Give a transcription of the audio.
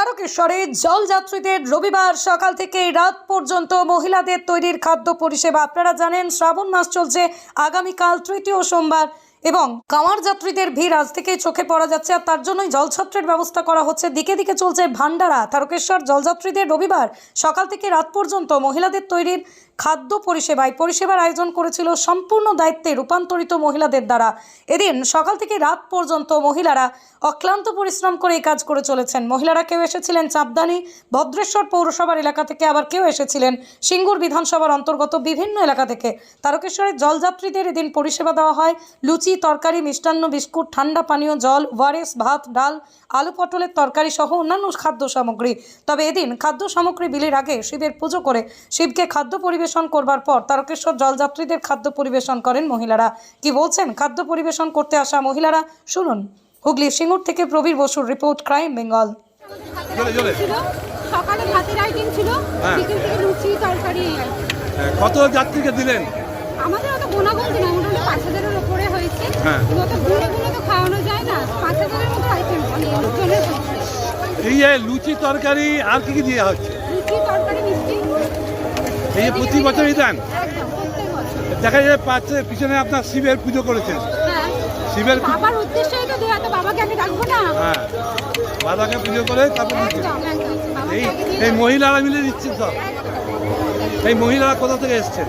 তারকেশ্বরে জলযাত্রীদের রবিবার সকাল থেকে রাত পর্যন্ত মহিলাদের তৈরির খাদ্য পরিষেবা। আপনারা জানেন, শ্রাবণ মাস চলছে, আগামীকাল তৃতীয় সোমবার। এবং কামার যাত্রীদের ভিড় আজ থেকেই চোখে পড়া যাচ্ছে, আর তার জন্যই জলছত্রের ব্যবস্থা করা হচ্ছে। দিকে দিকে চলছে ভান্ডারা, তারকেশ্বর জলযাত্রীদের রবিবার সকাল থেকে রাত পর্যন্ত মহিলাদের তৈরির খাদ্য পরিষেবায় পরিষেবার আয়োজন করেছিল সম্পূর্ণ দায়িত্বে রূপান্তরিত মহিলাদের দ্বারা। এদিন সকাল থেকে রাত পর্যন্ত মহিলারা অক্লান্ত পরিশ্রম করে এই কাজ করে চলেছেন। মহিলারা কেউ এসেছিলেন চাপদানি ভদ্রেশ্বর পৌরসভার এলাকা থেকে আবার কেউ এসেছিলেন সিঙ্গুর বিধানসভার অন্তর্গত বিভিন্ন এলাকা থেকে। তারকেশ্বরের জলযাত্রীদের এদিন পরিষেবা দেওয়া হয়, লুচি তরকারি মিষ্টান্ন বিস্কুট ঠান্ডা পানীয় জল ওয়ারেস ভাত ডাল আলু পটলের তরকারি সহ অন্যান্য খাদ্য সামগ্রী তবে এদিন খাদ্য সামগ্রী বিলির আগে শিবের পুজো করে শিবকে খাদ্য পরিবেশন করবার পর তারকেশ্বর জলযাত্রীদের খাদ্য পরিবেশন করেন মহিলারা কি বলছেন খাদ্য পরিবেশন করতে আসা মহিলারা শুনুন হুগলি সিঙ্গুর থেকে প্রবীর বসুর রিপোর্ট ক্রাইম বেঙ্গল জোরে, জোরে। ছিল সকালে ভাতের আইটেম ছিল হ্যাঁ। বিকেল থেকে লুচি তরকারি এই item। হ্যাঁ, কত যাত্রীকে দিলেন আমাদের অত না মোটামুটি পাঁচ হাজারের হয়েছে। হ্যাঁ। অত তো খাওয়ানো যায় না। পাঁচ হাজারের মতো আইটেম মানে এই যে লুচি তরকারি আর কি কি দেওয়া হচ্ছে? লুচি তরকারি মিষ্টি। এই যে প্রতি বছরই দেন? দেখা যায় পাচ্ছে পিছনে আপনার শিবের পুজো করেছেন। হ্যাঁ। শিবের বাবার উদ্দেশ্যই তো দেওয়া তো বাবাকে আগে রাখব না। হ্যাঁ। বাবাকে পুজো করে তারপর এই এই মহিলারা মিলে দিচ্ছেন সব। এই মহিলারা কোথা থেকে এসছেন?